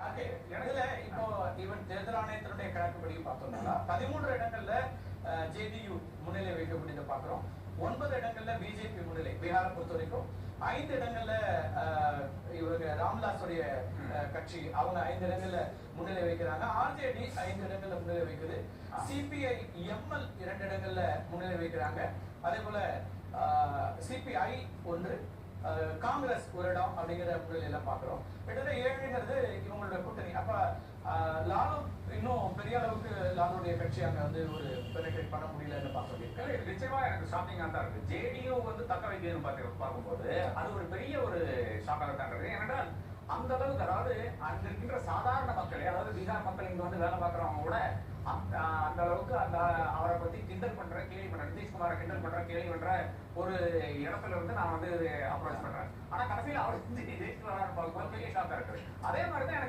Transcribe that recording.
இதுல இப்போ ஈவன் தேர்தல் ஆணையத்தினுடைய கணக்குப்படி பார்த்தோம்னா பதிமூன்று இடங்கள்ல ஜேடியு முன்னிலை வைக்கக்கூடியதை பார்க்கிறோம். ஒன்பது இடங்கள்ல பிஜேபி முன்னிலை பீகாரை பொறுத்த வரைக்கும் ஐந்து இடங்கள்ல இவங்க கட்சி அவங்க ஐந்து இடங்கள்ல முன்னிலை வைக்கிறாங்க ஆர்ஜேடி ஐந்து இடங்கள்ல முன்னிலை வைக்குது சிபிஐ எம்எல் இரண்டு இடங்கள்ல முன்னிலை வைக்கிறாங்க அதே போல சிபிஐ ஒன்று காங்கிரஸ் ஒரு இடம் அப்படிங்கிற முன்னிலையில பாக்குறோம் கிட்டத்தட்ட ஏழுங்கிறது கூட்டணி அப்ப லாலு இன்னும் பெரிய அளவுக்கு லாலுடைய கட்சி அங்க வந்து ஒரு பெனிட்ரேட் பண்ண முடியலன்னு பார்க்க முடியும் நிச்சயமா எனக்கு ஷாக்கிங்கா தான் இருக்கு. ஜேடியு வந்து தக்க வைக்கணும்னு பார்த்து பார்க்கும்போது அது ஒரு பெரிய ஒரு ஷாக்காக தான் இருக்குது ஏனென்றால் அந்த அளவுக்கு அதாவது அங்க இருக்கின்ற சாதாரண மக்கள் அதாவது பீகார் மக்கள் இங்க வந்து வேலை பார்க்குறவங்க கூட அந்த அந்த அளவுக்கு அந்த அவரை பத்தி கிண்டல் பண்ற கேள்வி பண்ற நிதிஷ்குமாரை கிண்டல் பண்ற கேள்வி பண்ற ஒரு இடத்துல இருந்து நான் வந்து அப்ரோச் பண்றேன். ஆனா கடைசியில் அவர் வந்து பார்க்கும்போது பெரிய ஷாக்கா இருக்கு. அதே மாதிரி தான் எனக்கு